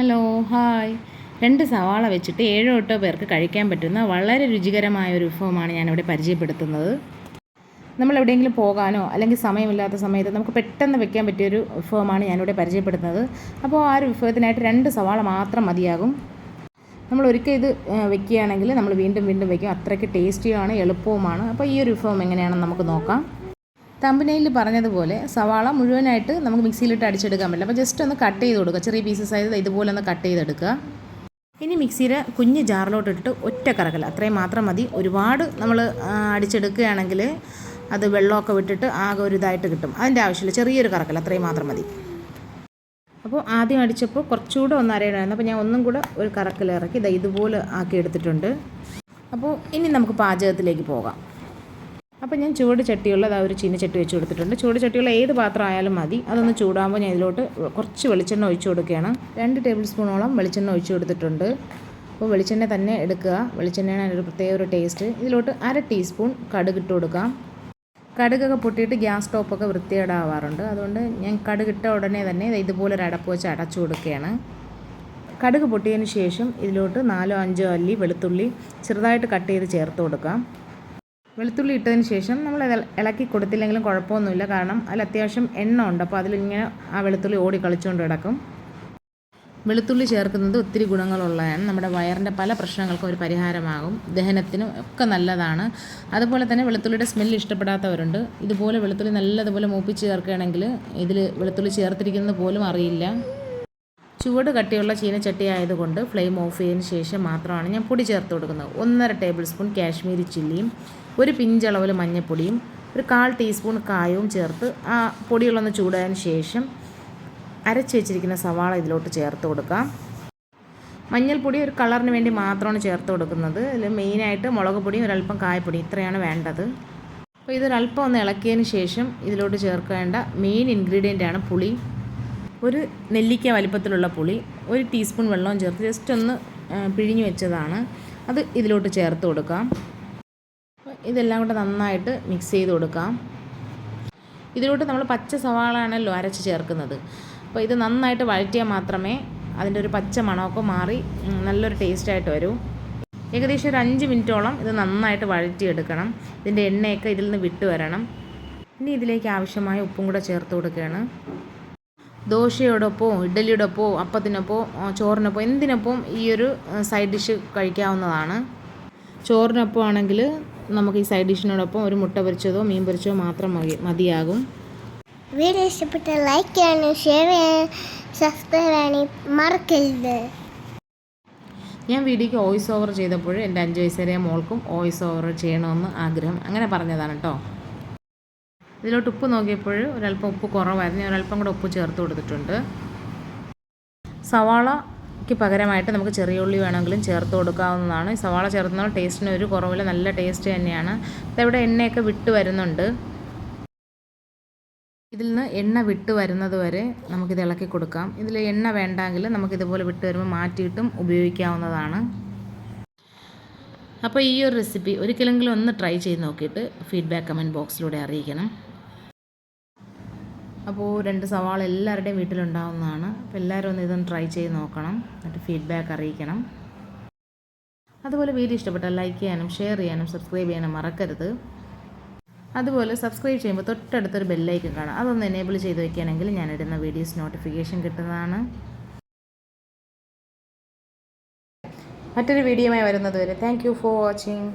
Hello hi. രണ്ട് സവാള വെച്ചിട്ട് ഏഴോ എട്ടോ പേർക്ക് കഴിക്കാൻ പറ്റുന്ന വളരെ രുചികരമായ ഒരു വിഭവമാണ് ഞാനിവിടെ പരിചയപ്പെടുത്തുന്നത്. നമ്മൾ എവിടെയെങ്കിലും പോകാനോ അല്ലെങ്കിൽ സമയമില്ലാത്ത സമയത്ത് നമുക്ക് പെട്ടെന്ന് വെക്കാൻ പറ്റിയൊരു വിഭവമാണ് ഞാനിവിടെ പരിചയപ്പെടുത്തുന്നത്. അപ്പോൾ ആ ഒരു വിഭവത്തിനായിട്ട് രണ്ട് സവാള മാത്രം മതിയാകും. നമ്മൾ ഒരിക്കൽ ഇത് വെക്കുകയാണെങ്കിൽ നമ്മൾ വീണ്ടും വീണ്ടും വെക്കും. അത്രയ്ക്ക് ടേസ്റ്റിയാണ് എളുപ്പവുമാണ്. അപ്പോൾ ഈ ഒരു വിഭവം എങ്ങനെയാണെന്ന് നമുക്ക് നോക്കാം. തമ്പനയിൽ പറഞ്ഞതുപോലെ സവാള മുഴുവനായിട്ട് നമുക്ക് മിക്സിയിലിട്ട് അടിച്ചെടുക്കാൻ പറ്റില്ല. അപ്പോൾ ജസ്റ്റ് ഒന്ന് കട്ട് ചെയ്ത് കൊടുക്കുക. ചെറിയ പീസസ് ആയത് ഇതുപോലെ ഒന്ന് കട്ട് ചെയ്തെടുക്കുക. ഇനി മിക്സിയിൽ കുഞ്ഞ് ജാറിലോട്ട് ഇട്ടിട്ട് ഒറ്റ കറക്കൽ അത്രയും മാത്രം മതി. ഒരുപാട് നമ്മൾ അടിച്ചെടുക്കുകയാണെങ്കിൽ അത് വെള്ളമൊക്കെ വിട്ടിട്ട് ആകെ ഒരു ഇതായിട്ട് കിട്ടും. അതിന്റെ ആവശ്യമില്ല. ചെറിയൊരു കറക്കൽ അത്രയും മാത്രം മതി. അപ്പോൾ ആദ്യം അടിച്ചപ്പോൾ കുറച്ചുകൂടെ ഒന്ന് അരയണമായിരുന്നു. അപ്പോൾ ഞാൻ ഒന്നും കൂടെ ഒരു കറക്കൽ ഇറക്കി ഇതാ ഇതുപോലെ ആക്കി എടുത്തിട്ടുണ്ട്. അപ്പോൾ ഇനി നമുക്ക് പാചകത്തിലേക്ക് പോകാം. അപ്പോൾ ഞാൻ ചൂട് ചട്ടിയുള്ള ആ ഒരു ചീനച്ചട്ടി വെച്ച് കൊടുത്തിട്ടുണ്ട്. ചൂട് ചട്ടിയുള്ള ഏത് പാത്രം ആയാലും മതി. അതൊന്ന് ചൂടാകുമ്പോൾ ഞാൻ ഇതിലോട്ട് കുറച്ച് വെളിച്ചെണ്ണ ഒഴിച്ചു കൊടുക്കുകയാണ്. രണ്ട് ടേബിൾ സ്പൂണോളം വെളിച്ചെണ്ണ ഒഴിച്ചു കൊടുത്തിട്ടുണ്ട്. അപ്പോൾ വെളിച്ചെണ്ണ തന്നെ എടുക്കുക. വെളിച്ചെണ്ണയാണ് ഒരു പ്രത്യേക ഒരു ടേസ്റ്റ്. ഇതിലോട്ട് അര ടീസ്പൂൺ കടുക് ഇട്ട് കൊടുക്കാം. കടുകൊക്കെ പൊട്ടിയിട്ട് ഗ്യാസ് സ്റ്റോപ്പൊക്കെ വൃത്തികേടാവാറുണ്ട്. അതുകൊണ്ട് ഞാൻ കടുകിട്ട ഉടനെ തന്നെ ഇതുപോലെ ഒരു അടപ്പ് വെച്ച് അടച്ചു കൊടുക്കുകയാണ്. കടുക് പൊട്ടിയതിന് ശേഷം ഇതിലോട്ട് നാലോ അഞ്ചോ അല്ലി വെളുത്തുള്ളി ചെറുതായിട്ട് കട്ട് ചെയ്ത് ചേർത്ത് കൊടുക്കാം. വെളുത്തുള്ളി ഇട്ടതിന് ശേഷം നമ്മൾ ഇളക്കി കൊടുത്തില്ലെങ്കിലും കുഴപ്പമൊന്നുമില്ല. കാരണം അതിൽ അത്യാവശ്യം എണ്ണ ഉണ്ട് അപ്പോൾ അതിലിങ്ങനെ ആ വെളുത്തുള്ളി ഓടി കളിച്ചുകൊണ്ട് കിടക്കും. വെളുത്തുള്ളി ചേർക്കുന്നത് ഒത്തിരി ഗുണങ്ങളുള്ളതാണ്. നമ്മുടെ വയറിന്റെ പല പ്രശ്നങ്ങൾക്കും ഒരു പരിഹാരമാകും. ദഹനത്തിനും ഒക്കെ നല്ലതാണ്. അതുപോലെ തന്നെ വെളുത്തുള്ളിയുടെ സ്മെല്ല് ഇഷ്ടപ്പെടാത്തവരുണ്ട്. ഇതുപോലെ വെളുത്തുള്ളി നല്ലതുപോലെ മൂപ്പിച്ച് ചേർക്കുകയാണെങ്കിൽ ഇതിൽ വെളുത്തുള്ളി ചേർത്തിരിക്കുന്നത് പോലും അറിയില്ല. ചുവട് കട്ടിയുള്ള ചീനച്ചട്ടി ആയതുകൊണ്ട് ഫ്ലെയിം ഓഫ് ചെയ്തതിന് ശേഷം മാത്രമാണ് ഞാൻ പൊടി ചേർത്ത് കൊടുക്കുന്നത്. ഒന്നര ടേബിൾ സ്പൂൺ കാശ്മീരി ചില്ലിയും ഒരു പിഞ്ചളവിൽ മഞ്ഞൾപ്പൊടിയും ഒരു കാൽ ടീസ്പൂൺ കായവും ചേർത്ത് ആ പൊടികളൊന്ന് ചൂടായതിന് ശേഷം അരച്ച് വെച്ചിരിക്കുന്ന സവാള ഇതിലോട്ട് ചേർത്ത് കൊടുക്കാം മഞ്ഞൾപ്പൊടി ഒരു കളറിന് വേണ്ടി മാത്രമാണ് ചേർത്ത് കൊടുക്കുന്നത്. ഇതിൽ മെയിനായിട്ട് മുളക് പൊടിയും ഒരല്പം കായപ്പൊടി ഇത്രയാണ് വേണ്ടത്. അപ്പോൾ ഇതൊരല്പം ഒന്ന് ഇളക്കിയതിന് ശേഷം ഇതിലോട്ട് ചേർക്കേണ്ട മെയിൻ ഇൻഗ്രീഡിയന്റ് ആണ് പുളി. ഒരു നെല്ലിക്ക വലിപ്പത്തിലുള്ള പുളി ഒരു ടീസ്പൂൺ വെള്ളവും ചേർത്ത് ജസ്റ്റ് ഒന്ന് പിഴിഞ്ഞു വെച്ചതാണ്. അത് ഇതിലോട്ട് ചേർത്ത് കൊടുക്കാം. ഇതെല്ലാം കൂടെ നന്നായിട്ട് മിക്സ് ചെയ്ത് കൊടുക്കാം. ഇതിലോട്ട് നമ്മൾ പച്ച സവാള ആണല്ലോ അരച്ച് ചേർക്കുന്നത്. അപ്പോൾ ഇത് നന്നായിട്ട് വഴറ്റിയാൽ മാത്രമേ അതിന്റെ ഒരു പച്ച മണമൊക്കെ മാറി നല്ലൊരു ടേസ്റ്റായിട്ട് വരൂ. ഏകദേശം ഒരു അഞ്ച് മിനിറ്റോളം ഇത് നന്നായിട്ട് വഴറ്റിയെടുക്കണം. ഇതിന്റെ എണ്ണയൊക്കെ ഇതിൽ നിന്ന് വിട്ട് വരണം. ഇനി ഇതിലേക്ക് ആവശ്യമായ ഉപ്പും കൂടെ ചേർത്ത് കൊടുക്കുകയാണ്. ദോശയോടൊപ്പോ ഇഡലിയോടൊപ്പോ അപ്പത്തിനൊപ്പോ ചോറിനൊപ്പം എന്തിനൊപ്പം ഈ ഒരു സൈഡ് ഡിഷ് കഴിക്കാവുന്നതാണ്. ചോറിനൊപ്പം ആണെങ്കിൽ നമുക്ക് ഈ സൈഡ് ഡിഷിനോടൊപ്പം ഒരു മുട്ട പൊരിച്ചതോ മീൻ പൊരിച്ചതോ മാത്രം മതി മതിയാകും. വീഡിയോ ഇഷ്ടപ്പെട്ട ലൈക്ക് ചെയ്യാനും ഷെയർ ചെയ്യാനും സബ്സ്ക്രൈബ് ചെയ്യാനും മറക്കരുത്. ഞാൻ വീഡിയോക്ക് വോയിസ് ഓവർ ചെയ്തപ്പോൾ എന്റെ അഞ്ച് വയസ്സേറിയ മോൾക്കും വോയിസ് ഓവർ ചെയ്യണമെന്ന് ആഗ്രഹം. അങ്ങനെ പറഞ്ഞതാണ് കേട്ടോ ഇതിലോട്ട് ഉപ്പ് നോക്കിയപ്പോൾ ഒരല്പം ഉപ്പ് കുറവായിരുന്നു. ഞാൻ ഒരല്പം കൂടെ ഉപ്പ് ചേർത്ത് കൊടുത്തിട്ടുണ്ട്. സവാളയ്ക്ക് പകരമായിട്ട് നമുക്ക് ചെറിയ ഉള്ളി വേണമെങ്കിലും ചേർത്ത് കൊടുക്കാവുന്നതാണ്. ഈ സവാള ചേർത്തുന്ന ടേസ്റ്റിന് ഒരു കുറവില്ല നല്ല ടേസ്റ്റ് തന്നെയാണ്. ഇതവിടെ എണ്ണയൊക്കെ വിട്ട് വരുന്നുണ്ട്. ഇതിൽ നിന്ന് എണ്ണ വിട്ട് വരുന്നത് വരെ നമുക്കിത് ഇളക്കി കൊടുക്കാം. ഇതിൽ എണ്ണ വേണ്ടെങ്കിൽ നമുക്കിതുപോലെ വിട്ട് വരുമ്പോൾ മാറ്റിയിട്ടും ഉപയോഗിക്കാവുന്നതാണ്. അപ്പോൾ ഈ ഒരു റെസിപ്പി ഒരിക്കലെങ്കിലും ഒന്ന് ട്രൈ ചെയ്ത് നോക്കിയിട്ട് ഫീഡ്ബാക്ക് കമന്റ് ബോക്സിലൂടെ അറിയിക്കണം. അപ്പോൾ രണ്ട് സവാള എല്ലാവരുടെയും വീട്ടിലുണ്ടാവുന്നതാണ്. അപ്പോൾ എല്ലാവരും ഒന്ന് ഇതൊന്ന് ട്രൈ ചെയ്ത് നോക്കണം. എന്നിട്ട് ഫീഡ്ബാക്ക് അറിയിക്കണം. അതുപോലെ വീഡിയോ ഇഷ്ടപ്പെട്ടാൽ ലൈക്ക് ചെയ്യാനും ഷെയർ ചെയ്യാനും സബ്സ്ക്രൈബ് ചെയ്യാനും മറക്കരുത്. അതുപോലെ സബ്സ്ക്രൈബ് ചെയ്യുമ്പോൾ തൊട്ടടുത്തൊരു ബെല്ലൈക്കൻ കാണാം. അതൊന്ന് എനേബിൾ ചെയ്ത് വയ്ക്കുകയാണെങ്കിൽ ഞാനിടുന്ന വീഡിയോസ് നോട്ടിഫിക്കേഷൻ കിട്ടുന്നതാണ്. മറ്റൊരു വീഡിയോയുമായി വരുന്നത് വരെ താങ്ക് ഫോർ വാച്ചിങ്